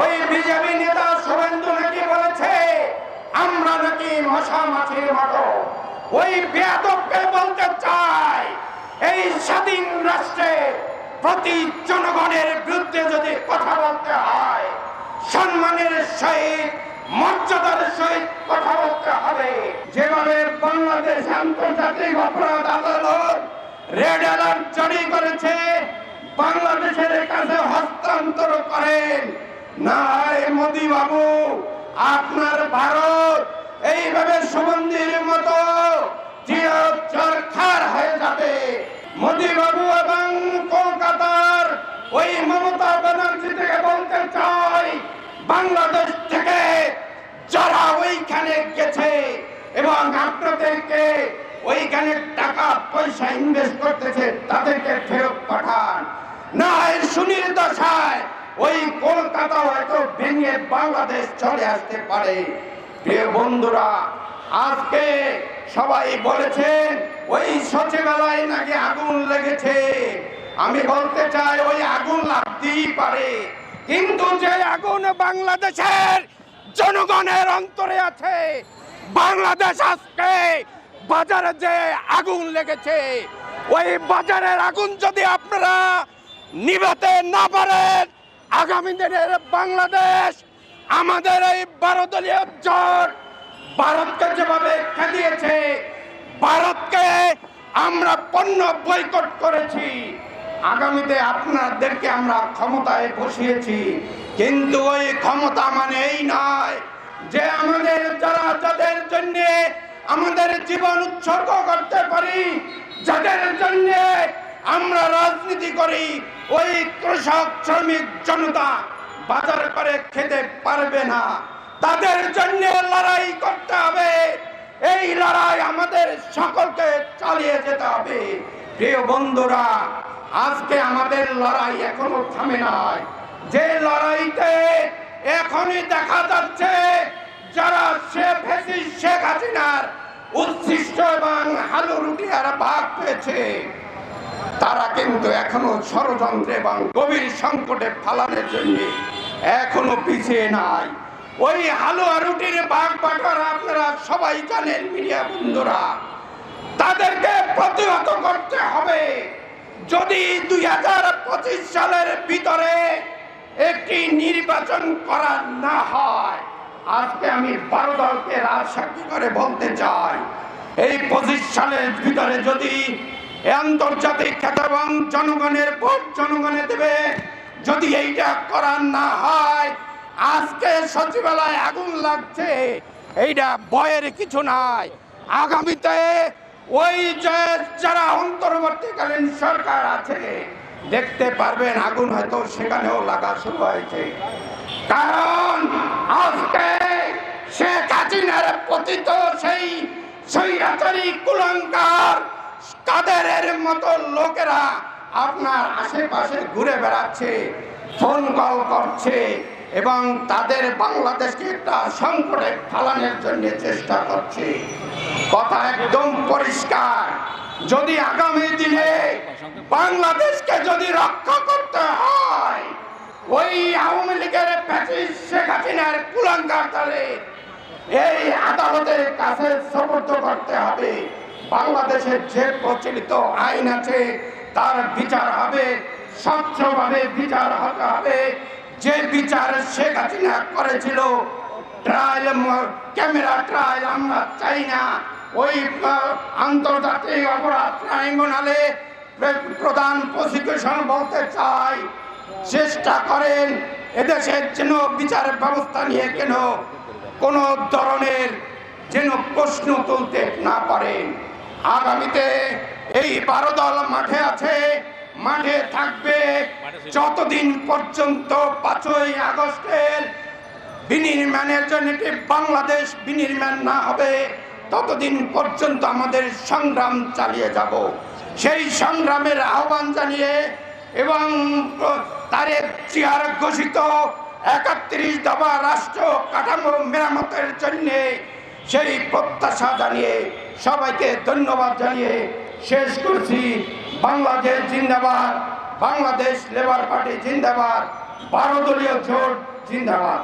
ওই বিজেপি নেতা শুভেন্দু নাকি বলেছে, আমরা নাকি মশা মাছির মতো ওই বেয়াদবকে বলতে চাই, এই স্বাধীন রাষ্ট্রে প্রতি জনগণের বিরুদ্ধে যদি কথা বলতে হয়, সম্মানের সহিত, মর্যাদার সহিত কথা বলতে হবে। যেভাবে বাংলাদেশ আন্তর্জাতিক অপরাধ আদালত রেড অ্যালার্ট জারি করেছে, বাংলাদেশের কাছে হস্তান্তর নাই মোদি বাবু, আপনার ভারত এইভাবে সুগন্ধির মতো চিরচরখার হয়ে যাবে। মোদি বাবু এবং কলকাতার ওই মমতা ব্যানার্জি থেকে বলতে চাই, বাংলাদেশ থেকে যারা ওইখানে গেছে এবং আপনাদেরকে ওইখানে টাকা পয়সা ইনভেস্ট করতেছে, তাদেরকে ফেরত পাঠান। না এর সুনীল দশায় ওই কলকাতা হয়তো ভেঙে বাংলাদেশ চলে আসতে পারে। বন্ধুরা, আজকে সবাই বলেছেন, ওই সচিবালয়ে নাকি আগুন লেগেছে। আমি বলতে চাই, ওই আগুন লাগতেই পারে। কিন্তু যে আগুন বাংলাদেশের জনগণের অন্তরে আছে, বাংলাদেশ আজকে বাজারে যে আগুন লেগেছে, ওই বাজারের আগুন যদি আপনারা নিভাতে না পারেন আগামী দিনের বাংলাদেশ, আমাদের এই বারো দলীয় জোট ভারতকে যেভাবে খেদিয়েছে ভারতকে আমরা পণ্য বয়কট করেছি। আগামীতে আপনাদেরকে আমরা ক্ষমতায় বসিয়েছি, কিন্তু ওই ক্ষমতা মানে এই নয় যে আমাদের যারা, যাদের জন্য আমাদের জীবন উৎসর্গ করতে পারি, যাদের জন্য আমরা রাজনীতি করি ওই কৃষক শ্রমিক জনতা বাজার করে খেতে পারবে না। তাদের জন্য লড়াই করতে হবে। এই লড়াই আমাদের সকলকে চালিয়ে যেতে হবে। প্রিয় বন্ধুরা, আজকে আমাদের লড়াই এখনও থামে নাই। যে লড়াইতে এখনই দেখা যাচ্ছে, যারা হাসিনা শেখ হাসিনার উচ্ছিষ্ট এবং হালু রুটি আর ভাগ পেয়েছে তারা কিন্তু এখনও ষড়যন্ত্র এবং গভীর সংকটে ফালানোর জন্য এখনও পিছিয়ে নাই। ওই হালুয়া রুটির বাঘ বাটোয়ারা আপনারা সবাই জানেন, মিডিয়া বন্ধুরা। তাদেরকে প্রতিহত করতে হবে। যদি দুই হাজার পঁচিশ সালের ভিতরে একটি নির্বাচন করা না হয়, আজকে আমি বারো দলকে রাজসাক্ষী করে বলতে চাই, এই পঁচিশ সালের ভিতরে যদি আন্তর্জাতিক এবং জনগণের ভোট জনগণে দেবে। যদি এইটা করার না হয়, আজকে সচিবালয় আগুন লাগছে। এইটা ভয়ের কিছু নাই। আগামীতে ওই যারা অন্তর্বর্তীকালীন সরকার আছে, দেখতে পারবেন আগুন হয়তো সেখানেও লাগা শুরু হয়েছে। কারণ আজকে শেখ হাসিনার পতিত সেই স্বৈরাচারী কুলঙ্কার কাদেরের মতো লোকেরা আপনার আশেপাশে ঘুরে বেড়াচ্ছে ফোন কল করছে এবং তাদের বাংলাদেশকে একটা সংকটে ফালানোর জন্য চেষ্টা করছে। কথা একদম পরিষ্কার। যদি আগামী দিনে বাংলাদেশকে যদি রক্ষা করতে হয়, ওই আওয়ামী লীগের প্যাচিস শেখ হাসিনার কুলাঙ্গার দলে এই আদালতের কাছে সমর্থ করতে হবে। বাংলাদেশের যে প্রচলিত আইন আছে, তার বিচার হবে, স্বচ্ছভাবে বিচার হতে হবে। যে বিচার শেখ হাসিনা করেছিল ট্রায়াল ক্যামেরা ট্রায়াল আমরা চাই না। ওই আন্তর্জাতিক অপরাধ ট্রাইব্যুনালে প্রধান প্রসিকিউশন বলতে চাই, চেষ্টা করেন, এদেশের যেন বিচার ব্যবস্থা নিয়ে কেন কোনো ধরনের যেন প্রশ্ন তুলতে না পারেন। আগামীতে এই বারো দল মাঠে আছে মাঠে থাকবে যতদিন পর্যন্ত পাঁচই আগস্টের বিনির্মাণের জন্য বাংলাদেশ বিনির্মাণ না হবে ততদিন পর্যন্ত আমাদের সংগ্রাম চালিয়ে যাব। সেই সংগ্রামের আহ্বান জানিয়ে এবং তারে চেয়ার ঘোষিত একাত্রিশ দফা রাষ্ট্র কাঠামো মেরামতের জন্যে সেই প্রত্যাশা জানিয়ে, সবাইকে ধন্যবাদ জানিয়ে শেষ করছি। বাংলাদেশ জিন্দাবাদ, বাংলাদেশ লেবার পার্টি জিন্দাবাদ দলীয় জোট জিন্দাবাদ।